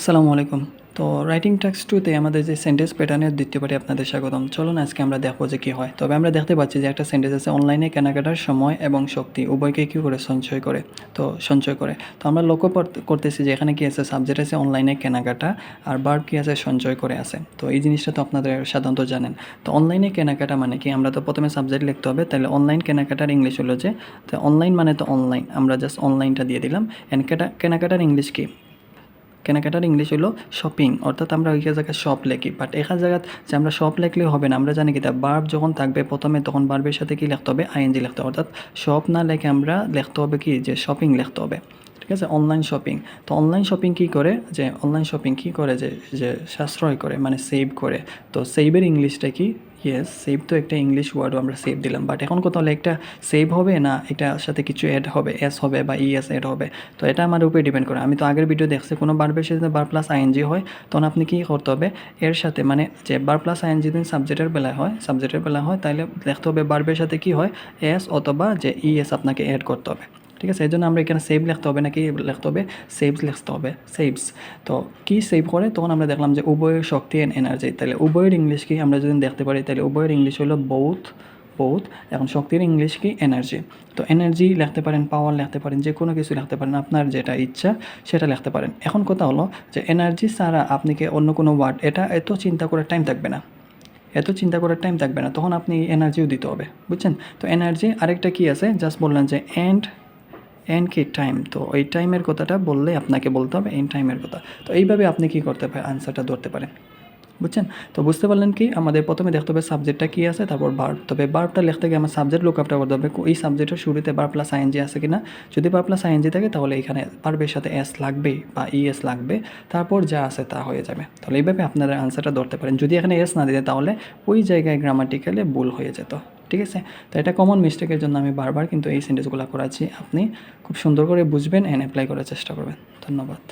আসসালামু আলাইকুম। তো রাইটিং টাক্স টুতে আমাদের যে সেন্টেন্স প্যাটার্নের দ্বিতীয় পাঠে আপনাদের স্বাগতম। চলুন আজকে আমরা দেখব যে কী হয়। তবে আমরা দেখতে পাচ্ছি যে একটা সেন্টেন্স আছে, অনলাইনে কেনাকাটার সময় এবং শক্তি, উভয়কে কী করে সঞ্চয় করে? তো সঞ্চয় করে। তো আমরা লক্ষ্য করতে- করতেছি যে এখানে কী আছে সাবজেক্ট আছে অনলাইনে কেনাকাটা আর বার্ব কী আছে, সঞ্চয় করে আছে তো এই জিনিসটা তো আপনাদের সাধারণত জানেন। তো অনলাইনে কেনাকাটা মানে কি? আমরা তো প্রথমে সাবজেক্ট লিখতে হবে, তাহলে অনলাইন কেনাকাটার ইংলিশ হলো যে, তো অনলাইন মানে তো অনলাইন আমরা জাস্ট অনলাইনটা দিয়ে দিলাম। এন্ড কেনাকাটার ইংলিশ কি? কেনাকাটার ইংলিশ হলো শপিং অর্থাৎ আমরা ওই জায়গায় শপ লেখি। বাট এখান জায়গায় যে আমরা শপ লেখলে হবে না, আমরা জানি কি, তা বার্ব যখন থাকবে, প্রথমে তখন বার্বের সাথে কি লিখতে হবে? আইএনজি লিখতে হবে। অর্থাৎ শপ না লেখে আমরা লিখতে হবে কি? যে শপিং লিখতে হবে। ঠিক আছে? অনলাইন শপিং তো অনলাইন শপিং কী করে? যে অনলাইন শপিং কী করে? যে যে সাশ্রয় করে মানে সেভ করে। তো সেভের ইংলিশটা কি? ইয়েস সেভ তো একটা ইংলিশ ওয়ার্ডও আমরা সেভ দিলাম। বাট এখন কোথাও একটা সেভ হবে না, এটার সাথে কিছু অ্যাড হবে? এস হবে বা ইএস অ্যাড হবে। তো এটা আমার উপরে ডিপেন্ড করে। আমি তো আগের ভিডিও দেখছি, কোনো বার্বের সাথে বার প্লাস আইএনজি হয়, তখন আপনি কী করতে হবে? এর সাথে মানে যে বার প্লাস আইএনজি দিন সাবজেক্টের বেলায় হয় সাবজেক্টের বেলা হয়, তাহলে দেখতে হবে বার্বের সাথে কী হয়? এস অথবা যে ইএস আপনাকে অ্যাড করতে হবে। ঠিক আছে? এই জন্য আমরা এখানে সেভ লিখতে হবে নাকি? লিখতে হবে সেভস লিখতে হবে। সেভস তো কি সেভ করে? তখন আমরা দেখলাম যে উভয়ের শক্তি অ্যান্ড এনার্জি তাহলে উভয়ের ইংলিশ কি আমরা যদি দেখতে পারি? তাহলে উভয়ের ইংলিশ হলো বৌথ বৌথ এখন শক্তির ইংলিশ কি? এনার্জি তো এনার্জি লিখতে পারেন পাওয়ার লিখতে পারেন, যে কোনো কিছু লিখতে পারেন, আপনার যেটা ইচ্ছা সেটা লিখতে পারেন। এখন কথা হলো যে এনার্জি ছাড়া আপনি কি অন্য কোনো ওয়ার্ড এটা এত চিন্তা করার টাইম থাকবে না। এত চিন্তা করার টাইম থাকবে না। তখন আপনি এনার্জিও দিতে হবে। বুঝছেন? তো এনার্জি আরেকটা কি আছে? জাস্ট বললেন যে এন্ড এন্ড কি টাইম তো এই টাইমের কথাটা বললে আপনাকে বলতে হবে এন টাইমের কথা। তো এইভাবে আপনি কি করতে পারেন? আনসারটা ধরতে পারেন। বুঝছেন? তো বুঝতে পারলেন কি? আমাদের প্রথমে দেখতে হবে সাবজেক্টটা কী আছে, তারপর বার্ব তবে বার্বটা লিখতে গিয়ে আমার সাবজেক্ট লুক আপটা করতে হবে। এই সাবজেক্টের শুরুতে বার প্লাস আইএনজি আছে কিনা? যদি বার প্লাস আইএনজি থাকে, তাহলে এখানে বার্বের সাথে এস লাগবেই বা ইএস লাগবে। তারপর যা আছে তা হয়ে যাবে। তাহলে এইভাবে আপনারা আনসারটা ধরতে পারেন। যদি এখানে এস না দিতে, তাহলে ওই জায়গায় গ্রামাটিক্যালে ভুল হয়ে যেত। ঠিক আছে? তো এটা কমন মিস্টেকের জন্য আমি বারবার কিন্তু এই সেন্টেন্সগুলো করাচ্ছি। আপনি খুব সুন্দর করে বুঝবেন অ্যান্ড অ্যাপ্লাই করার চেষ্টা করবেন। ধন্যবাদ।